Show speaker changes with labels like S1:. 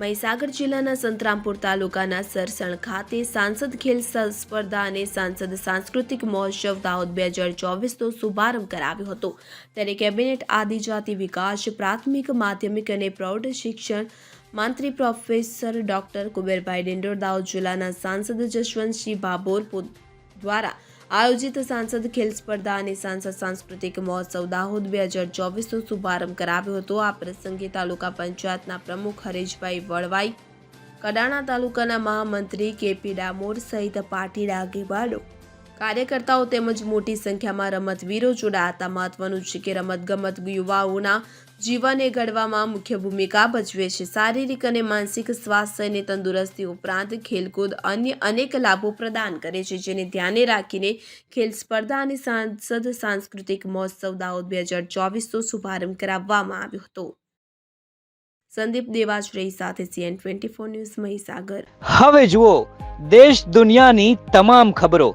S1: મહીસાગર જિલ્લાના સંતરામપુર તાલુકાના સરસણ ખાતે સાંસદ ખેલ સ્પર્ધા અને સાંસદ સાંસ્કૃતિક મહોત્સવ દાહોદ બે હજાર ચોવીસનો શુભારંભ કરાવ્યો હતો. ત્યારે કેબિનેટ આદિજાતિ વિકાસ, પ્રાથમિક, માધ્યમિક અને પ્રૌઢ શિક્ષણ મંત્રી પ્રોફેસર ડોક્ટર કુબેરભાઈ ડિંડોર દાહોદ જિલ્લાના સાંસદ જશવંતસિંહ ભાભોર દ્વારા આયોજિત સાંસદ ખેલ સ્પર્ધા અને સાંસદ સાંસ્કૃતિક મહોત્સવ દાહોદ બે હજાર ચોવીસનો શુભારંભ કરાવ્યો હતો. આ પ્રસંગે તાલુકા પંચાયતના પ્રમુખ હરેશભાઈ વળવાઈ, કડાણા તાલુકાના મહામંત્રી કેપી ડામોર સહિત પાટીડા આગેવાનો કાર્યકર્તાઓ તેમજ મોટી સંખ્યામાં રમતવીરો જોડાયા હતા. મહત્વનું છે કે રમતગમત યુવાઓના જીવનને ઘડવામાં મુખ્ય ભૂમિકા ભજવે છે. શારીરિક અને માનસિક સ્વાસ્થ્ય અને તંદુરસ્તી ઉપરાંત ખેલકૂદ અન્ય અનેક લાભો પ્રદાન કરે છે, જેને ધ્યાને રાખીને ખેલ સ્પર્ધા અને સાંસદ સાંસ્કૃતિક મહોત્સવ દાહોદ બે હજાર ચોવીસનો શુભારંભ કરાવવામાં આવ્યો હતો. સંદીપ દેવાશ્રય સાથે CN twenty four news Mahisagar.
S2: હવે જુઓ, દેશ દુનિયાની તમામ ખબરો